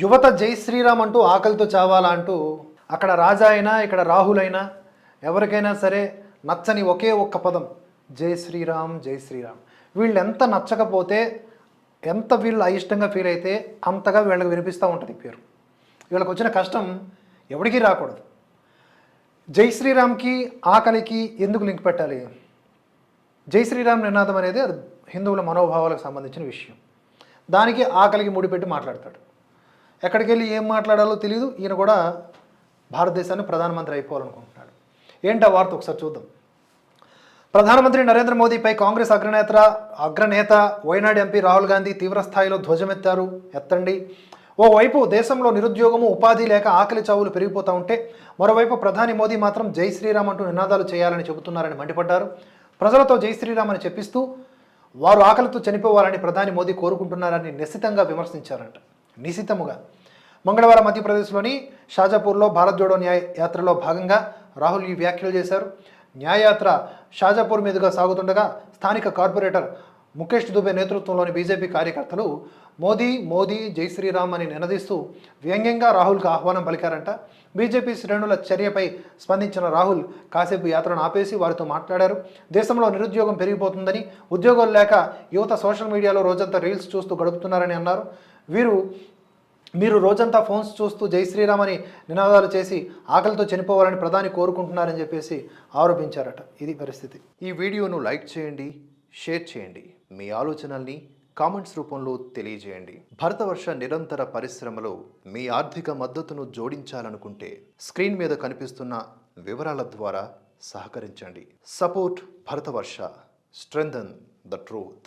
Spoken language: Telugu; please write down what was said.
యువత జై శ్రీరామ్ అంటూ ఆకలితో చావాలా అంటూ అక్కడ రాజా అయినా ఇక్కడ రాహులైనా ఎవరికైనా సరే నచ్చని ఒకే ఒక్క పదం జై శ్రీరామ్ జై శ్రీరామ్. వీళ్ళు ఎంత నచ్చకపోతే ఎంత వీళ్ళు అయిష్టంగా ఫీల్ అయితే అంతగా వీళ్ళకి వినిపిస్తూ ఉంటుంది పేరు. వీళ్ళకి వచ్చిన కష్టం ఎవరికీ రాకూడదు. జై శ్రీరామ్కి ఆకలికి ఎందుకు లింక్ పెట్టాలి? జై శ్రీరామ్ నినాదం అనేది అది హిందువుల మనోభావాలకు సంబంధించిన విషయం. దానికి ఆకలికి ముడిపెట్టి మాట్లాడతాడు. ఎక్కడికి వెళ్ళి ఏం మాట్లాడాలో తెలియదు ఈయన కూడా భారతదేశాన్ని ప్రధానమంత్రి అయిపోవాలనుకుంటున్నాడు. ఏంటి ఆ వార్త ఒకసారి చూద్దాం. ప్రధానమంత్రి నరేంద్ర మోదీపై కాంగ్రెస్ అగ్రనేత అగ్రనేత వైనాడు ఎంపీ రాహుల్ గాంధీ తీవ్రస్థాయిలో ధ్వజమెత్తారు. ఎత్తండి. ఓవైపు దేశంలో నిరుద్యోగము ఉపాధి లేక ఆకలి చావులు పెరిగిపోతూ ఉంటే మరోవైపు ప్రధాని మోదీ మాత్రం జై శ్రీరామ్ అంటూ నినాదాలు చేయాలని చెబుతున్నారని మండిపడ్డారు. ప్రజలతో జై శ్రీరామ్ అని చెప్పిస్తూ వారు ఆకలితో చనిపోవాలని ప్రధాని మోదీ కోరుకుంటున్నారని నిశ్చితంగా విమర్శించారంట. నిశితముగా. మంగళవారం మధ్యప్రదేశ్లోని షాజాపూర్లో భారత్ జోడో న్యాయ యాత్రలో భాగంగా రాహుల్ ఈ వ్యాఖ్యలు చేశారు. న్యాయయాత్ర షాజాపూర్ మీదుగా సాగుతుండగా స్థానిక కార్పొరేటర్ ముఖేష్ దుబే నేతృత్వంలోని బీజేపీ కార్యకర్తలు మోదీ మోదీ జై శ్రీరామ్ అని నినదిస్తూ వ్యంగ్యంగా రాహుల్కు ఆహ్వానం పలికారంట. బీజేపీ శ్రేణుల చర్యపై స్పందించిన రాహుల్ కాసేపు యాత్రను ఆపేసి వారితో మాట్లాడారు. దేశంలో నిరుద్యోగం పెరిగిపోతుందని ఉద్యోగాలు లేక యువత సోషల్ మీడియాలో రోజంతా రీల్స్ చూస్తూ గడుపుతున్నారని అన్నారు. వీరు మీరు రోజంతా ఫోన్స్ చూస్తూ జై శ్రీరామ్ అని నినాదాలు చేసి ఆకలితో చనిపోవాలని ప్రధాని కోరుకుంటున్నారని చెప్పేసి ఆరోపించారట. ఇది పరిస్థితి. ఈ వీడియోను లైక్ చేయండి షేర్ చేయండి. మీ ఆలోచనల్ని కామెంట్స్ రూపంలో తెలియజేయండి. భరతవర్ష నిరంతర పరిశ్రమలో మీ ఆర్థిక మద్దతును జోడించాలనుకుంటే స్క్రీన్ మీద కనిపిస్తున్న వివరాల ద్వారా సహకరించండి. Support Bharatavarsha. Strengthen the truth.